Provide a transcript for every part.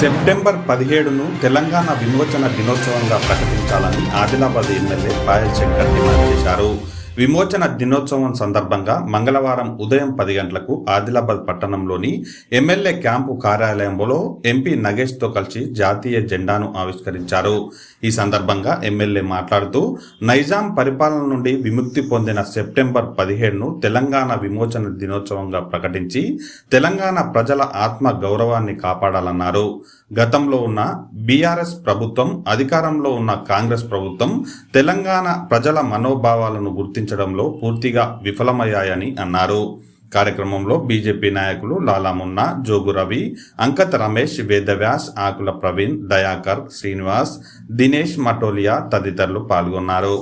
September పదిహేడును Telangana విమోచన దినోత్సవంగా ప్రకటించాలని ఆదిలాబాద్ ఎమ్మెల్యే పాయల్ శంకర్ డిమాండ్ చేశారు. విమోచన దినోత్సవం సందర్భంగా మంగళవారం ఉదయం పది గంటలకు ఆదిలాబాద్ పట్టణంలోని ఎమ్మెల్యే క్యాంపు కార్యాలయంలో ఎంపీ నగేష్తో కలిసి జాతీయ జెండాను ఆవిష్కరించారు. ఈ సందర్భంగా ఎమ్మెల్యే మాట్లాడుతూ నైజాం పరిపాలన నుండి విముక్తి పొందిన సెప్టెంబర్ పదిహేడును తెలంగాణ విమోచన దినోత్సవంగా ప్రకటించి తెలంగాణ ప్రజల ఆత్మ గౌరవాన్ని కాపాడాలన్నారు. గతంలో ఉన్న బీఆర్ఎస్ ప్రభుత్వం అధికారంలో ఉన్న కాంగ్రెస్ ప్రభుత్వం తెలంగాణ ప్రజల మనోభావాలను గుర్తించడంలో పూర్తిగా విఫలమయ్యాయని అన్నారు. కార్యక్రమంలో బీజేపీ నాయకులు లాలామున్నా జోగు రవి అంకత్ రమేష్ వేదవ్యాస్ ఆకుల ప్రవీణ్ దయాకర్ శ్రీనివాస్ దినేష్ మటోలియా తదితరులు పాల్గొన్నారు.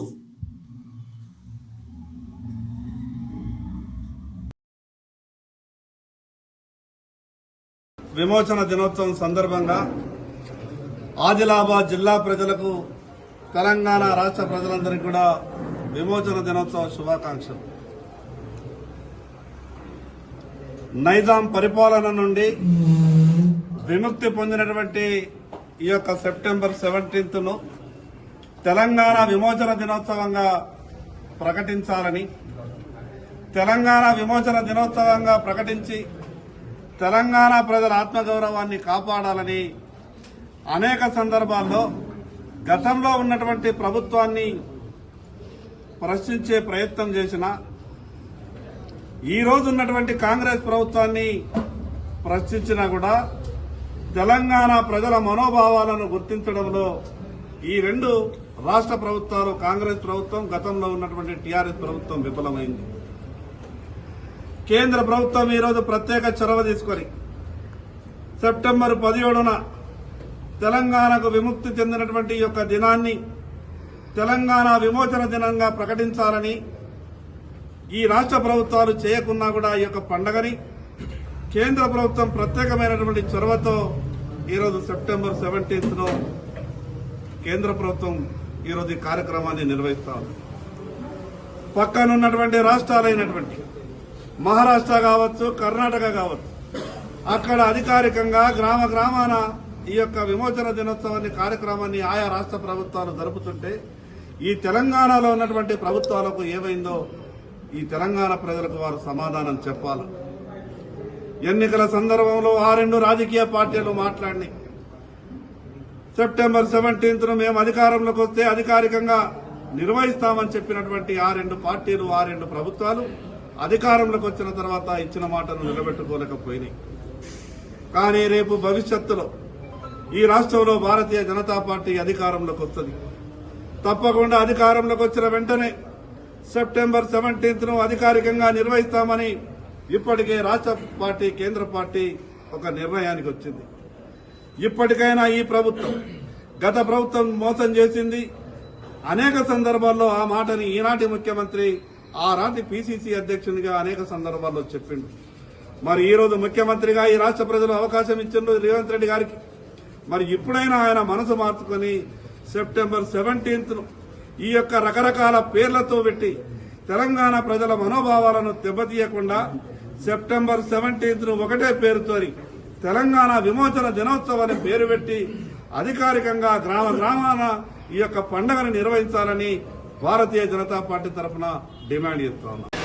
విమోచన దినోత్సవం సందర్భంగా ఆదిలాబాద్ జిల్లా ప్రజలకు తెలంగాణ రాష్ట్ర ప్రజలందరికీ కూడా విమోచన దినోత్సవ శుభాకాంక్షలు. నైజాం పరిపాలన నుండి విముక్తి పొందినటువంటి ఈ యొక్క సెప్టెంబర్ సెవెంటీన్త్ను తెలంగాణ విమోచన దినోత్సవంగా ప్రకటించాలని తెలంగాణ విమోచన దినోత్సవంగా ప్రకటించి తెలంగాణ ప్రజల ఆత్మగౌరవాన్ని కాపాడాలని అనేక సందర్భాల్లో గతంలో ఉన్నటువంటి ప్రభుత్వాన్ని ప్రశ్నించే ప్రయత్నం చేసిన ఈ ఉన్నటువంటి కాంగ్రెస్ ప్రభుత్వాన్ని ప్రశ్నించినా కూడా తెలంగాణ ప్రజల మనోభావాలను గుర్తించడంలో ఈ రెండు రాష్ట్ర ప్రభుత్వాలు కాంగ్రెస్ ప్రభుత్వం గతంలో ఉన్నటువంటి టీఆర్ఎస్ ప్రభుత్వం విఫలమైంది. కేంద్ర ప్రభుత్వం ఈరోజు ప్రత్యేక చొరవ తీసుకొని సెప్టెంబర్ పదిహేడున తెలంగాణకు విముక్తి చెందినటువంటి ఈ యొక్క దినాన్ని తెలంగాణ విమోచన దినంగా ప్రకటించాలని ఈ రాష్ట్ర ప్రభుత్వాలు చేయకున్నా కూడా ఈ యొక్క పండగని కేంద్ర ప్రభుత్వం ప్రత్యేకమైనటువంటి చొరవతో ఈరోజు సెప్టెంబర్ సెవెంటీన్త్ కేంద్ర ప్రభుత్వం ఈరోజు ఈ కార్యక్రమాన్ని నిర్వహిస్తా ఉంది. పక్కనున్నటువంటి రాష్ట్రాలైనటువంటి మహారాష్ట్ర కావచ్చు కర్ణాటక కావచ్చు అక్కడ అధికారికంగా గ్రామ గ్రామాన ఈ యొక్క విమోచన దినోత్సవాన్ని కార్యక్రమాన్ని ఆయా రాష్ట్ర ప్రభుత్వాలు జరుపుతుంటే ఈ తెలంగాణలో ఉన్నటువంటి ప్రభుత్వాలకు ఏమైందో ఈ తెలంగాణ ప్రజలకు వారు సమాధానం చెప్పాలి. ఎన్నికల సందర్భంలో ఆ రెండు రాజకీయ పార్టీలు మాట్లాడినాయి. సెప్టెంబర్ సెవెంటీన్త్ను మేము అధికారంలోకి వస్తే అధికారికంగా నిర్వహిస్తామని చెప్పినటువంటి ఆ రెండు పార్టీలు ఆ రెండు ప్రభుత్వాలు అధికారంలోకి వచ్చిన తర్వాత ఇచ్చిన మాటను నిలబెట్టుకోలేకపోయినాయి. కానీ రేపు భవిష్యత్తులో ఈ రాష్ట్రంలో భారతీయ జనతా పార్టీ అధికారంలోకి వస్తుంది. తప్పకుండా అధికారంలోకి వచ్చిన వెంటనే సెప్టెంబర్ సెవెంటీన్త్ను అధికారికంగా నిర్వహిస్తామని ఇప్పటికే రాష్ట్ర పార్టీ కేంద్ర పార్టీ ఒక నిర్ణయానికి వచ్చింది. ఇప్పటికైనా ఈ ప్రభుత్వం గత ప్రభుత్వం మోసం చేసింది. అనేక సందర్భాల్లో ఆ మాటని ఈనాటి ముఖ్యమంత్రి ఆ నాటి పిసిసి అధ్యక్షునిగా అనేక సందర్భాల్లో చెప్పిండు. మరి ఈరోజు ముఖ్యమంత్రిగా ఈ రాష్ట్ర ప్రజలు అవకాశం ఇచ్చిండ్రు రేవంత్ రెడ్డి గారికి. మరి ఇప్పుడైనా ఆయన మనసు మార్చుకొని సెప్టెంబర్ సెవెంటీన్త్ను ఈ యొక్క రకరకాల పేర్లతో పెట్టి తెలంగాణ ప్రజల మనోభావాలను దెబ్బతీయకుండా సెప్టెంబర్ సెవెంటీన్త్ను ఒకటే పేరుతోని తెలంగాణ విమోచన దినోత్సవాన్ని పేరు పెట్టి అధికారికంగా గ్రామ గ్రామాన ఈ యొక్క పండుగను నిర్వహించాలని భారతీయ జనతా పార్టీ తరఫున డిమాండ్ చేస్తా